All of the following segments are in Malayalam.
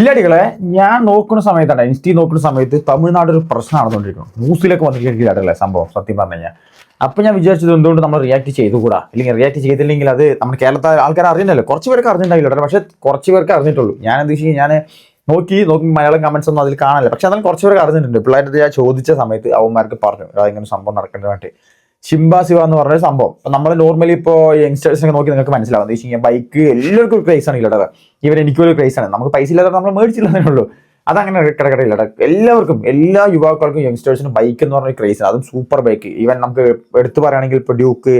ഇല്ലാടികളെ ഞാൻ നോക്കുന്ന സമയത്താണ് ഇൻസ്റ്റി നോക്കുന്ന സമയത്ത് തമിഴ്നാട് ഒരു പ്രശ്നം നടന്നുകൊണ്ടിരിക്കുന്നു ന്യൂസിലൊക്കെ വന്നിരിക്കില്ലേ സംഭവം സത്യം പറഞ്ഞു കഴിഞ്ഞാൽ അപ്പൊ ഞാൻ വിചാരിച്ചത് എന്തുകൊണ്ട് നമ്മൾ റിയാക്ട് ചെയ്തുകൂടാ? അല്ലെങ്കിൽ റിയാക്ട് ചെയ്തില്ലെങ്കിൽ അത് നമ്മുടെ കേരളത്തെ ആൾക്കാർ അറിഞ്ഞല്ലോ കുറച്ച് പേർക്ക് അറിഞ്ഞിട്ടുണ്ടായില്ല പക്ഷെ കുറച്ച് പേർക്ക് അറിഞ്ഞിട്ടുള്ളൂ. ഞാൻ എന്താ വെച്ചാൽ ഞാൻ നോക്കി നോക്കി മലയാളം കമന്റ്സ് ഒന്നും അതിൽ കാണാനില്ല. പക്ഷെ എന്നാലും കുറച്ച് പേർക്ക് അറിഞ്ഞിട്ടുണ്ട്. പിള്ളേരുടെ ഞാൻ ചോദിച്ച സമയത്ത് അവന്മാർക്ക് പറഞ്ഞു അതായത് ഇങ്ങനെ സംഭവം നടക്കേണ്ടതായിട്ട്. ശിവ എന്ന് പറഞ്ഞൊരു സംഭവം. നമ്മൾ നോർമലി ഇപ്പോൾ യങ്സ്റ്റേഴ്സിനെ നോക്കി നിങ്ങൾക്ക് മനസ്സിലാവും എന്താ വെച്ച് കഴിഞ്ഞാൽ ബൈക്ക് എല്ലാവർക്കും ഒരു ക്രൈസ് ആണ് ഇല്ലടത് ഇവൻ ഒരു ക്രൈസ് ആണ്. നമുക്ക് പൈസ ഇല്ലാതെ നമ്മൾ മേടിച്ചില്ലെന്നേ ഉള്ളൂ. അതങ്ങനെ കിടക്കടയില്ലട എല്ലാവർക്കും എല്ലാ യുവാക്കൾക്കും യങ്സ്റ്റേഴ്സിനും ബൈക്ക് എന്ന് പറഞ്ഞ ആണ്. അതും സൂപ്പർ ബൈക്ക് ഈവൻ നമുക്ക് എടുത്തു പറയുകയാണെങ്കിൽ ഇപ്പോൾ ഡ്യൂക്ക്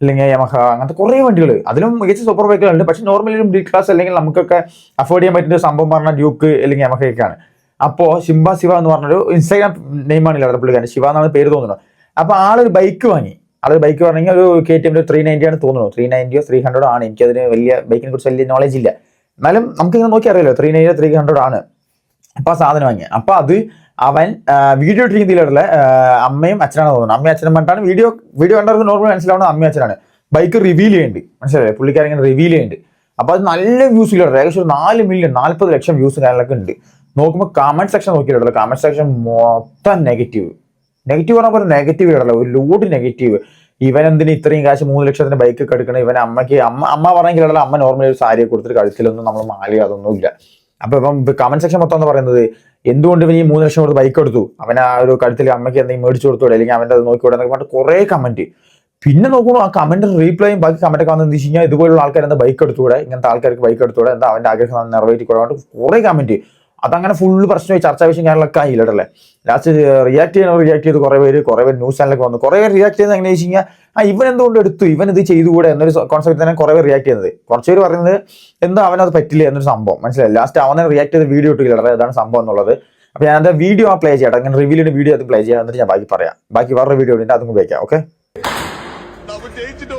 അല്ലെങ്കിൽ യമഹ അങ്ങനത്തെ കുറേ വണ്ടികൾ. അതിലും മികച്ച സൂപ്പർ ബൈക്കുകളുണ്ട് പക്ഷെ നോർമലി ഒരു മിഡിൽ ക്ലാസ് അല്ലെങ്കിൽ നമുക്കൊക്കെ അഫോർഡ് ചെയ്യാൻ പറ്റുന്ന സംഭവം പറഞ്ഞാൽ ഡ്യൂക്ക് അല്ലെങ്കിൽ യമഹയൊക്കെയാണ് അപ്പോൾ ശിംബ ശിവ എന്ന് പറഞ്ഞൊരു ഇൻസ്റ്റാഗ്രാം നെയിമാണ് ഇല്ലാതെ പുള്ളിക്കാരൻ. ശിവ എന്നാണ് പേര് തോന്നുന്നത്. അപ്പോൾ ആളൊരു ബൈക്ക് വാങ്ങി. ആളൊരു ബൈക്ക് പറഞ്ഞെങ്കിൽ ഒരു K T M three ninety ആണ് തോന്നുന്നു. ത്രീ നയന്റിയോ ത്രീ ഹൺഡ്രഡോ ആണ്. എനിക്കതിന് വലിയ ബൈക്കിനെ കുറിച്ച് വലിയ നോളജ് ഇല്ല. എന്നാലും നമുക്ക് ഇങ്ങനെ നോക്കി അറിയാലോ ത്രീ നയന്റി ത്രീ ഹൺഡ്രഡ് ആണ്. അപ്പൊ ആ സാധനം വാങ്ങി അപ്പൊ അത് അവൻ വീഡിയോ രീതിയിലുള്ള അമ്മയും അച്ഛനാണ് തോന്നുന്നത്. അമ്മയും അച്ഛനും പറഞ്ഞിട്ടാണ് വീഡിയോ വീഡിയോ കണ്ടവർക്ക് നോർമൽ മനസ്സിലാവുന്നത് അമ്മയും അച്ഛനാണ്. ബൈക്ക് റിവീൽ ചെയ്യുന്നുണ്ട് മനസ്സിലായി? പുള്ളിക്കാരൻ ഇങ്ങനെ റിവീൽ ചെയ്യുന്നുണ്ട് അപ്പൊ അത് നല്ല വ്യൂസ് ഇല്ല ഏകദേശം നാല് മില്യൺ നാല്പത് ലക്ഷം വ്യൂസ് കാര്യങ്ങളൊക്കെ ഉണ്ട്. നോക്കുമ്പോൾ കമന്റ് സെക്ഷൻ നോക്കിയിട്ടുള്ളത് കമന്റ് സെക്ഷൻ മൊത്തം നെഗറ്റീവ് നെഗറ്റീവ് പറഞ്ഞാൽ പോലെ നെഗറ്റീവ് ഇടല്ലോ ഒരു ലോഡ് നെഗറ്റീവ് ഇവൻ എന്തിന് ഇത്രയും കാശ് മൂന്ന് ലക്ഷത്തിന് ബൈക്ക് എടുക്കണം? ഇവൻ അമ്മയ്ക്ക് അമ്മ അമ്മ പറഞ്ഞെങ്കിലുള്ള അമ്മ നോർമലി ഒരു സാരിയെ കൊടുത്തിട്ട് കഴുത്തിലൊന്നും നമ്മൾ മാലി അതൊന്നുമില്ല അപ്പൊ ഇപ്പം കമന്റ് സെക്ഷൻ മൊത്തം എന്ന് പറയുന്നത് എന്തുകൊണ്ട് ഇവൻ ഈ മൂന്ന് ലക്ഷം കൊടുത്ത് ബൈക്ക് എടുത്തു? അവൻ ആ ഒരു കഴുത്തിൽ അമ്മയ്ക്ക് എന്തെങ്കിലും മേടിച്ചു കൊടുത്തോടെ അല്ലെങ്കിൽ അവന്റെ അത് നോക്കി എന്നൊക്കെ പറഞ്ഞിട്ട് കുറേ കമന്റ് പിന്നെ നോക്കണു ആ കമന്റ് റീപ്ലൈയും ബാക്കി കമന്റ് ഒക്കെ വന്നു കഴിഞ്ഞാൽ ഇതുപോലുള്ള ആൾക്കാർ എന്താ ബൈക്ക് എടുത്തുകൂടെ? ഇങ്ങനത്തെ ആൾക്കാർക്ക് ബൈക്ക് എടുത്തുകൂടെ? എന്താ അവന്റെ ആഗ്രഹം? നിറവേറ്റി കൊടുക്കാണ്ട് കുറേ കമന്റ് അതങ്ങനെ ഫുള്ള് പ്രശ്നമായി ചർച്ചാ വിഷയം കാര്യങ്ങളൊക്കെ ആയില്ല അല്ലേ ലാസ്റ്റ് റിയാക്ട് ചെയ്യുന്നവർ റിയാക്ട് ചെയ്ത് കുറേ പേര് കുറേ പേര് ന്യൂസ് ചാനലൊക്കെ വന്നു. കുറേ പേര് റിയാക്ട് ചെയ്യുന്നത് എങ്ങനെ വെച്ച് കഴിഞ്ഞാൽ ആ ഇവൻ എന്തുകൊണ്ട് എടുത്തു? ഇവൻ ഇത് ചെയ്തുകൂടെ എന്നൊരു കോൺസെപ്റ്റ് തന്നെ കുറേ പേര് റിയാക്ട് ചെയ്യുന്നത്. കുറച്ച് പേര് പറയുന്നത് എന്തോ അവനത് പറ്റില്ല? എന്നൊരു സംഭവം. മനസ്സിലായി? ലാസ്റ്റ് അവനെ റിയാക്ട് ചെയ്ത് വീഡിയോ ഇട്ടില്ല ഇതാണ് സംഭവം എന്നുള്ളത്. അപ്പോൾ ഞാൻ അത് വീഡിയോ ആ പ്ലേ ചെയ്യട്ടെ. അങ്ങനെ റിവ്യൂലിന്റെ വീഡിയോ അത് പ്ലേ ചെയ്യാം. എന്നിട്ട് ഞാൻ ബാക്കി പറയാം. ബാക്കി വേറൊരു വീഡിയോ ഉണ്ട്. അതും ഉപയോഗിക്കാം ഓക്കെ ജയിച്ചിട്ടോ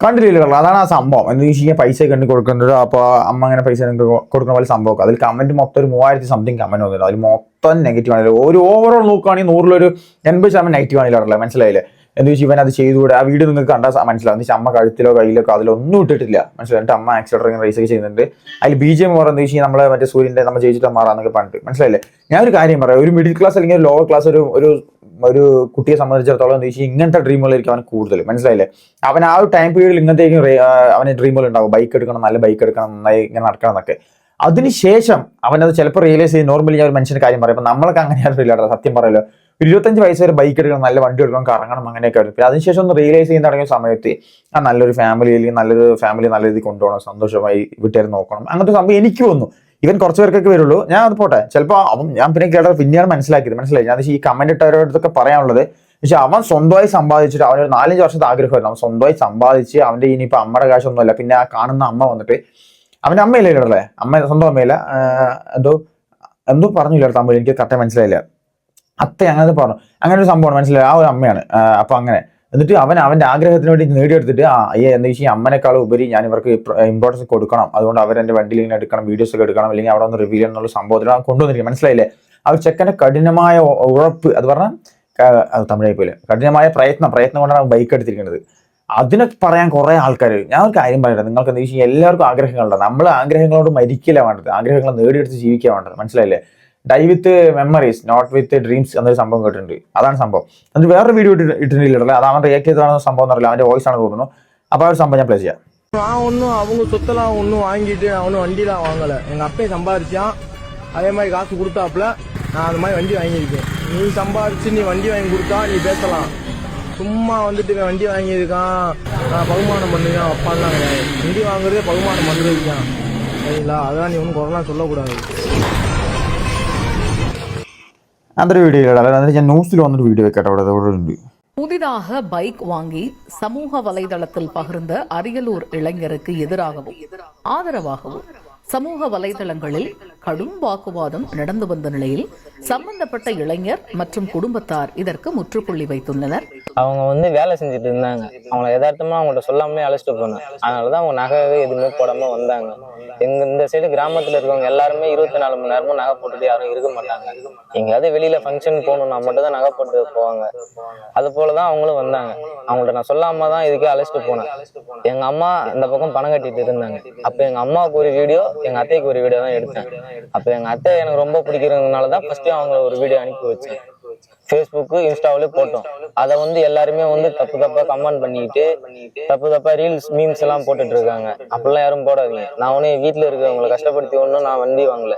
കണ്ടില്ല കണ്ടു അതാണ് ആ സംഭവം. എന്ന് വെച്ച് കഴിഞ്ഞാൽ പൈസ കണ്ടു കൊടുക്കുന്നത് അപ്പൊ അമ്മ അങ്ങനെ പൈസ കൊടുക്കുന്ന പോലെ സംഭവം അതിൽ കമന്റ് മൊത്തം ഒരു മൂവായിരത്തി സംതിങ് കമന്റ് വന്നിട്ടുണ്ട് അതിൽ മൊത്തം നെഗറ്റീവ് ആണ്. ഒരു ഓവറോൾ നോക്കുകയാണെങ്കിൽ നൂറിലൊരു എൺപത് ശതമാനം നെഗറ്റീവ് ആണ് ഇല്ലാറില്ല മനസ്സിലായില്ലേ? എന്ന് വെച്ചാൽ ഇവൻ അത് ചെയ്തുകൂടെ? ആ വീഡിയോ നിങ്ങൾക്ക് കണ്ടാൽ മനസ്സിലാവും. എന്ന് അമ്മ കഴുത്തിലോ കയ്യിലോ അതിലൊന്നും ഇട്ടിട്ടില്ല. മനസ്സിലായിട്ട് അമ്മ ആക്സിഡറിങ് ഒക്കെ ചെയ്യുന്നുണ്ട്. അതിൽ ബി ജെ എം പറഞ്ഞു വെച്ച് നമ്മളെ മറ്റേ സൂര്യന്റെ നമ്മൾ ജയിച്ചിട്ട് മാറാന്നൊക്കെ പറഞ്ഞിട്ട്. മനസ്സിലായില്ലേ? ഞാൻ ഒരു കാര്യം പറയാം. ഒരു മിഡിൽ ക്ലാസ് അല്ലെങ്കിൽ ലോവർ ക്ലാസ് ഒരു ഒരു ഒരു കുട്ടിയെ സംബന്ധിച്ചിടത്തോളം എന്താ വെച്ചാൽ ഇങ്ങനത്തെ ഡ്രീമുകളായിരിക്കും അവൻ കൂടുതൽ. മനസ്സിലായില്ലേ? അവൻ ആ ഒരു ടൈം പീരീഡിൽ ഇങ്ങനത്തേക്കും അവന് ഡ്രീമുകൾ ഉണ്ടാവും ബൈക്ക് എടുക്കണം നല്ല ബൈക്ക് എടുക്കണം നന്നായി ഇങ്ങനെ നടക്കണം എന്നൊക്കെ. അതിനുശേഷം അവനത് ചിലപ്പോൾ റിയലൈസ് ചെയ്ത് നോർമലി ഞാൻ ഒരു മനുഷ്യൻ കാര്യം പറയും. അപ്പം നമ്മളൊക്കെ അങ്ങനെയാണ് ഇല്ലാട്ടോ സത്യം പറയല്ലോ. ഇരുപത്തഞ്ച് വയസ്സ് വരെ ബൈക്ക് എടുക്കണം നല്ല വണ്ടി എടുക്കണം കറങ്ങണം അങ്ങനെയൊക്കെ ആയിരുന്നു പിന്നെ അതിനുശേഷം ഒന്ന് റിയലൈസ് ചെയ്യാൻ തുടങ്ങിയ സമയത്ത് ആ നല്ലൊരു ഫാമിലി അല്ലെങ്കിൽ നല്ലൊരു ഫാമിലി നല്ല രീതിയിൽ കൊണ്ടുപോകണം സന്തോഷമായി വീട്ടുകാർ നോക്കണം. അങ്ങനത്തെ സംഭവം എനിക്ക് വന്നു. ഇവൻ കുറച്ച് പേർക്കൊക്കെ വരുള്ളൂ. ഞാൻ അത് പോട്ടെ. ചിലപ്പോൾ അവൻ ഞാൻ പിന്നെ കേട്ടത് പിന്നെയാണ് മനസ്സിലാക്കിയത്. മനസ്സിലായി? ഞാൻ ഈ കമന്റ് ഇട്ടവരോടൊക്കെ പറയാനുള്ളത്. പക്ഷെ അവൻ സ്വന്തമായി സമ്പാദിച്ചിട്ട് അവനൊരു നാലഞ്ച് വർഷത്തെ ആഗ്രഹമായിരുന്നു. അവൻ സ്വന്തമായി സമ്പാദിച്ച് അവന്റെ ഇനിയിപ്പോൾ അമ്മയുടെ കാശൊന്നുമല്ല. പിന്നെ ആ കാണുന്ന അമ്മ വന്നിട്ട് അവന്റെ അമ്മയില്ല ഇടല്ലേ അമ്മ സ്വന്തം അമ്മയില്ല. എന്തോ എന്തോ പറഞ്ഞില്ല തമ്മിൽ? എനിക്ക് കറക്റ്റ് മനസ്സിലായില്ല. അത്ത അങ്ങനെ പറഞ്ഞു. അങ്ങനെ ഒരു സംഭവമാണ്. മനസ്സിലായി? ആ ഒരു അമ്മയാണ്. അപ്പൊ അങ്ങനെ. എന്നിട്ട് അവൻ അവന്റെ ആഗ്രഹത്തിന് വേണ്ടി നേടിയെടുത്തിട്ട് ആ അയ്യ എന്ന് വെച്ചാൽ അമ്മനേക്കാളും ഉപരി ഞാൻ ഇവർക്ക് ഇമ്പോർട്ടൻസ് കൊടുക്കണം. അതുകൊണ്ട് അവർ എന്റെ വണ്ടിയിൽ ഇങ്ങനെ എടുക്കണം വീഡിയോസ് ഒക്കെ എടുക്കണം അല്ലെങ്കിൽ അവിടെ ഒന്ന് റിവ്യൂ എന്നുള്ള സംഭവത്തിൽ കൊണ്ടുവന്നിരിക്കും മനസ്സിലായില്ലേ? ആ ചെക്കന്റെ കഠിനമായ ഉഴപ്പ് അത് പറഞ്ഞാൽ തമിഴായി പോലെ കഠിനമായ പ്രയത്നം പ്രയത്നം കൊണ്ടാണ് ബൈക്ക് എടുത്തിരിക്കുന്നത്. അതിനെ പറയാൻ കുറെ ആൾക്കാർ ഞാൻ ഒരു കാര്യം പറയട്ടെ നിങ്ങൾക്ക് എന്താ വെച്ചാൽ എല്ലാവർക്കും ആഗ്രഹങ്ങളുണ്ട്? നമ്മൾ ആഗ്രഹങ്ങളോട് മരിക്കില്ല വേണ്ടത്. ആഗ്രഹങ്ങൾ നേടിയെടുത്ത് ജീവിക്കുക വേണ്ടത്. മനസ്സിലായില്ലേ? die with memories not with dreams എന്നൊരു സംഭവം കേട്ടിട്ടുണ്ട് അതാണ് സംഭവം എന്നിട്ട് വേറൊരു വീഡിയോ ഇട്ടിട്ടില്ല അത് അവൻ റിയാക്ട് ചെയ്തതാണോ സംഭവം എന്നറിയില്ല അവന്റെ വോയിസ് ആണ് തോന്നുന്നു അപ്പൊ ആ ഒരു സംഭവം ഞാൻ പ്ലേ ചെയ്യാം நான் ஒன்றும் அவங்க சொத்தெல்லாம் ஒன்றும் வாங்கிட்டு நான் ஒன்றும் வண்டிலாம் வாங்கலை எங்கள் அப்பே சம்பாதிச்சான் அதே மாதிரி காசு கொடுத்தாப்புல நான் அந்த மாதிரி வண்டி வாங்கியிருக்கேன் நீ சம்பாதிச்சு நீ வண்டி வாங்கி கொடுத்தா நீ பேசலாம் சும்மா வந்துட்டு இவன் வண்டி வாங்கியிருக்கான் நான் பகுமானம் பண்ணுவேன் அப்பாலாம் கிடையாது வண்டி வாங்குறதே பகுமானம் பண்ணுறதுக்கு தான் சரிங்களா அதான் நீ ஒன்றும் குறைலாம் சொல்லக்கூடாது അതൊരു വീഡിയോ ഇടാം ഞാൻ ന്യൂസിൽ വന്നൊരു വീഡിയോ കേട്ടോ അവിടെ അവിടെ ഉണ്ട് புதிதாக பைக் வாங்கி சமூக வலைதளத்தில் பகிர்ந்த அரியலூர் இளைஞருக்கு எதிராகவும் ஆதரவாகவும் சமூக வலைதளங்களில் கடும் வாக்குவாதம் நடந்து வந்த நிலையில் சம்பந்தப்பட்ட இளைஞர் மற்றும் குடும்பத்தார் இதற்கு முற்றுப்புள்ளி வைத்துள்ளனர். அவங்க வந்து வேலை செஞ்சுட்டு இருந்தாங்க. அவங்கள யதார்த்தமா அவங்கள்ட்ட சொல்லாமலே அழைச்சிட்டு போனேன் அதனாலதான் அவங்க நகை எதுவுமே போடாம வந்தாங்க. எங்க இந்த சைடு கிராமத்துல இருக்கவங்க எல்லாருமே இருபத்தி நாலு மணி நேரமும் நகை போட்டுட்டு யாரும் இருக்க மாட்டாங்க. எங்கேயாவது வெளியில ஃபங்க்ஷன் போகணும்னா மட்டும் தான் நகை போட்டு போவாங்க. அது போலதான் அவங்களும் வந்தாங்க. அவங்கள்ட்ட நான் சொல்லாம தான் இதுக்கே அழைச்சிட்டு போனேன். எங்க அம்மா இந்த பக்கம் பணம் கட்டிட்டு இருந்தாங்க. அப்ப எங்க அம்மாவுக்கு ஒரு வீடியோ எங்க அத்தைக்கு ஒரு வீடியோ தான் எடுத்தேன். அப்ப எங்க அத்தை எனக்கு ரொம்ப பிடிக்கிறதுனால தான் ஃபர்ஸ்ட் அவங்க ஒரு வீடியோ அனுப்பி வச்சேன். ஃபேஸ்புக்கு இன்ஸ்டாவிலே போட்டோம் அதை வந்து எல்லாருமே வந்து தப்பு தப்பா கமெண்ட் பண்ணிட்டு தப்பு தப்பா ரீல்ஸ் மீம்ஸ் எல்லாம் போட்டுட்டு இருக்காங்க அப்படிலாம் யாரும் போடாதீங்க நான் ஒன்னும் என் வீட்டுல இருக்கிறவங்களை கஷ்டப்படுத்தி ஒன்றும் நான் வண்டி வாங்கல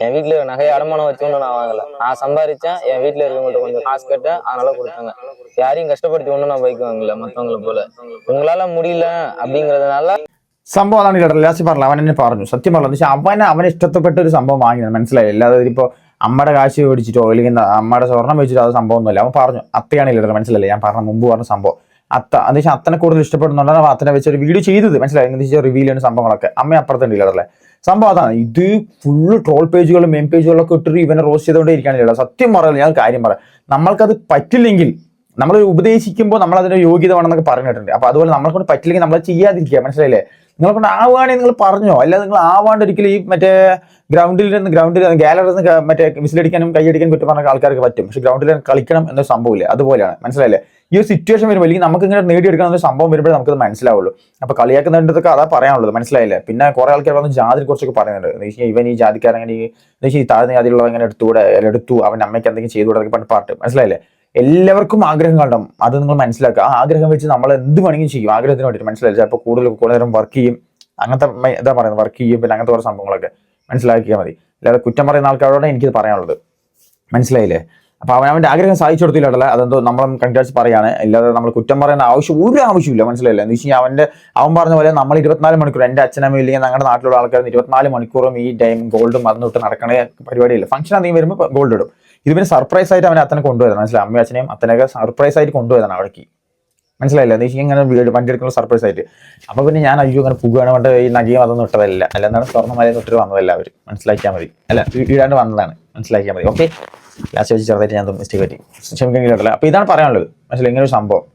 என் வீட்டுல இருக்க நகையை அடமானம் வச்சு ஒன்றும் நான் வாங்கல நான் சம்பாதிச்சேன் என் வீட்டுல இருக்கவங்கள்ட்ட கொஞ்சம் காசு கேட்டேன் அதனால கொடுத்தாங்க யாரையும் கஷ்டப்படுத்தி ஒன்றும் நான் பைக் வாங்கல மத்தவங்கள போல உங்களால முடியல அப்படிங்கறதுனால സംഭവം അതാണ് കേട്ടോ ലാസ്റ്റ് പറഞ്ഞില്ല അവൻ എന്നെ പറഞ്ഞു സത്യം പറഞ്ഞു പക്ഷെ അവൻ അവന് ഇഷ്ടപ്പെട്ട ഒരു സംഭവം വാങ്ങിയത് മനസ്സിലായി അല്ലാതെ ഇപ്പോൾ അമ്മയുടെ കാശ് മേടിച്ചിട്ടോ അല്ലെങ്കിൽ അമ്മയുടെ സ്വർണം വെച്ചിട്ടോ അത് സംഭവമൊന്നുമില്ല. അവൻ പറഞ്ഞു അത്തയാണ് ഇല്ലത് മനസ്സിലല്ലേ ഞാൻ പറഞ്ഞ മുമ്പ് പറഞ്ഞ സംഭവം. അത്ത എന്ന് വെച്ചാൽ അത്തനെ കൂടുതൽ ഇഷ്ടപ്പെടുന്നുണ്ടാണ് അവൻ അത്തനെ വെച്ച് ഒരു വീഡിയോ ചെയ്തത്. മനസ്സിലായി? എന്ന് വെച്ചാൽ റിവീൽ ചെയ്യുന്ന സംഭവങ്ങളൊക്കെ. അമ്മ അപ്പുറത്തുണ്ട് സംഭവം അതാണ്. ഇത് ഫുള്ള് ട്രോൾ പേജുകളും മെയിൻ പേജുകളൊക്കെ ഇട്ടിട്ട് ഇവനെ റോസ്റ്റ് ചെയ്തുകൊണ്ടേ ഇരിക്കുകയാണ് സത്യം പറയാം ഞാൻ കാര്യം പറയാം. നമ്മൾക്കത് പറ്റില്ലെങ്കിൽ നമ്മൾ ഉപദേശിക്കുമ്പോൾ നമ്മൾ അതിന്റെ യോഗ്യത വേണമെന്നൊക്കെ പറഞ്ഞിട്ടുണ്ട്. അപ്പൊ അതുപോലെ നമ്മളെ കൊണ്ട് പറ്റില്ലെങ്കിൽ നമ്മൾ ചെയ്യാതിരിക്കുക. മനസ്സിലായില്ലേ? നിങ്ങളെ കൊണ്ട് ആവുകയാണെങ്കിൽ നിങ്ങൾ പറഞ്ഞോ. അല്ലാതെ നിങ്ങൾ ആവാണ്ട് ഒരിക്കലും ഈ മറ്റേ ഗ്രൗണ്ടിൽ നിന്ന് ഗ്രൗണ്ടിൽ ഗാലറിയിൽ നിന്ന് മറ്റേ വിസിലടിക്കാനും കൈയടിക്കാനും കുറ്റം പറഞ്ഞ ആൾക്കാർക്ക് പറ്റും. പക്ഷെ ഗ്രൗണ്ടിൽ കളിക്കണം എന്നൊരു സംഭവമില്ല അതുപോലെയാണ്. മനസ്സിലായില്ലേ? ഈ ഒരു സിറ്റുവേഷൻ വരുമ്പോൾ അല്ലെങ്കിൽ നമുക്ക് ഇങ്ങനെ നേടിയെടുക്കണം എന്നൊരു സംഭവം വരുമ്പോഴേ നമുക്കത് മനസ്സിലാവുള്ളൂ. അപ്പോൾ കളിയാക്കുന്നതിന്റെതൊക്കെ അതാ പറയാനുള്ളത്. മനസ്സിലായില്ലേ? പിന്നെ കുറെ ആൾക്കാർ വന്ന് ജാതിയെ കുറിച്ചൊക്കെ പറയുന്നുണ്ട്. എന്ന് ഇവൻ ഈ ജാതിക്കാരങ്ങനെ ഈ- താഴ്ന്ന ജാതിയിലുള്ള ഇങ്ങനെ എടുത്തുകൂടെ എടുത്തു. അവൻ അമ്മയ്ക്ക് എന്തെങ്കിലും ചെയ്തു കൊടുക്കുക പറഞ്ഞ പാട്ട്. മനസ്സിലായില്ലേ? എല്ലാവർക്കും ആഗ്രഹം കണ്ടും അത് നിങ്ങൾ മനസ്സിലാക്കുക. ആ ആഗ്രഹം വെച്ച് നമ്മൾ എന്ത് വേണമെങ്കിലും ചെയ്യും. ആഗ്രഹത്തിന് വേണ്ടിയിട്ട് മനസ്സിലായി അപ്പോൾ കൂടുതൽ കൂടുതൽ നേരം വർക്ക് ചെയ്യും. അങ്ങനത്തെ എന്താ പറയുന്നത് വർക്ക് ചെയ്യും. പിന്നെ അങ്ങനത്തെ കുറേ സംഭവങ്ങളൊക്കെ മനസ്സിലാക്കിയാൽ മതി. അല്ലാതെ കുറ്റം പറയുന്ന ആൾക്കാരോടാണ് എനിക്കിത് പറയാനുള്ളത്. മനസ്സിലായില്ലേ? അപ്പോൾ അവൻ അവന്റെ ആഗ്രഹം സാധിച്ചു കൊടുത്തില്ല അതെന്തോ നമ്മൾ കൺഗ്രാറ്റ്സ് പറയാണ്. അല്ലാതെ നമ്മൾ കുറ്റം പറയുന്ന ആവശ്യം ഒരു ആവശ്യമില്ല മനസ്സിലായില്ല? എന്ന് വെച്ച് കഴിഞ്ഞാൽ അവന്റെ അവൻ പറഞ്ഞ പോലെ നമ്മൾ ഇരുപത്തിനാല് മണിക്കൂർ എന്റെ അച്ഛനമ്മ ഇല്ലെങ്കിൽ ഞങ്ങളുടെ നാട്ടിലുള്ള ആൾക്കാർ ഇരുപത്തിനാല് മണിക്കൂറും ഈ ടൈം ഗോൾഡും മറന്നു വിട്ട് നടക്കണ പരിപാടിയില്ല. ഫംഗ്ഷൻ അധികം വരുമ്പോൾ ഗോൾഡ് ഇടും. ഇത് പിന്നെ സർപ്രൈസ് ആയിട്ട് അവനെ അത്തനെ കൊണ്ടുപോയതാണ് മനസ്സിലായി? അമ്മയും അച്ഛനെയും അത്തനൊക്കെ സർപ്രൈസ് ആയിട്ട് കൊണ്ടുപോയതാണ് അവിടേക്ക്. മനസ്സിലായില്ല? വെച്ചാൽ ഇങ്ങനെ വീട് വണ്ടി എടുക്കുന്ന സർപ്രൈസ് ആയിട്ട്. അപ്പൊ പിന്നെ ഞാൻ അയ്യോ അങ്ങനെ പുകയാണ് കൊണ്ട് ഈ നഗീം അതൊന്നും ഇട്ടതല്ല. അല്ല എന്താണ്? സ്വർണമലയിൽ ഇട്ടിട്ട് വന്നതല്ല അവർ മനസ്സിലാക്കിയാൽ മതി. അല്ല ഈടാണ്ട് വന്നതാണ്. മനസ്സിലാക്കിയാൽ മതി. ഓക്കെ ലാസ്റ്റ് വെച്ച് ചെറുതായിട്ട് ഞാൻ മിസ്റ്റേക്ക് പറ്റി. ക്ഷമിക്കെങ്കിലല്ല അപ്പൊ ഇതാണ് പറയാനുള്ളത്. മനസ്സിലായി? ഇങ്ങനെ ഒരു സംഭവം.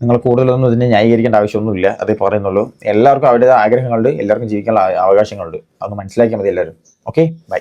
നിങ്ങൾ കൂടുതലൊന്നും ഇതിനെ ന്യായീകരിക്കേണ്ട ആവശ്യമൊന്നുമില്ല. അതേ പറയുന്നുള്ളൂ. എല്ലാവർക്കും അവരുടെ ആഗ്രഹങ്ങളുണ്ട്. എല്ലാവർക്കും ജീവിക്കാനുള്ള അവകാശങ്ങളുണ്ട്. അതൊന്ന് മനസ്സിലാക്കിയാൽ മതി എല്ലാവരും. Okay bye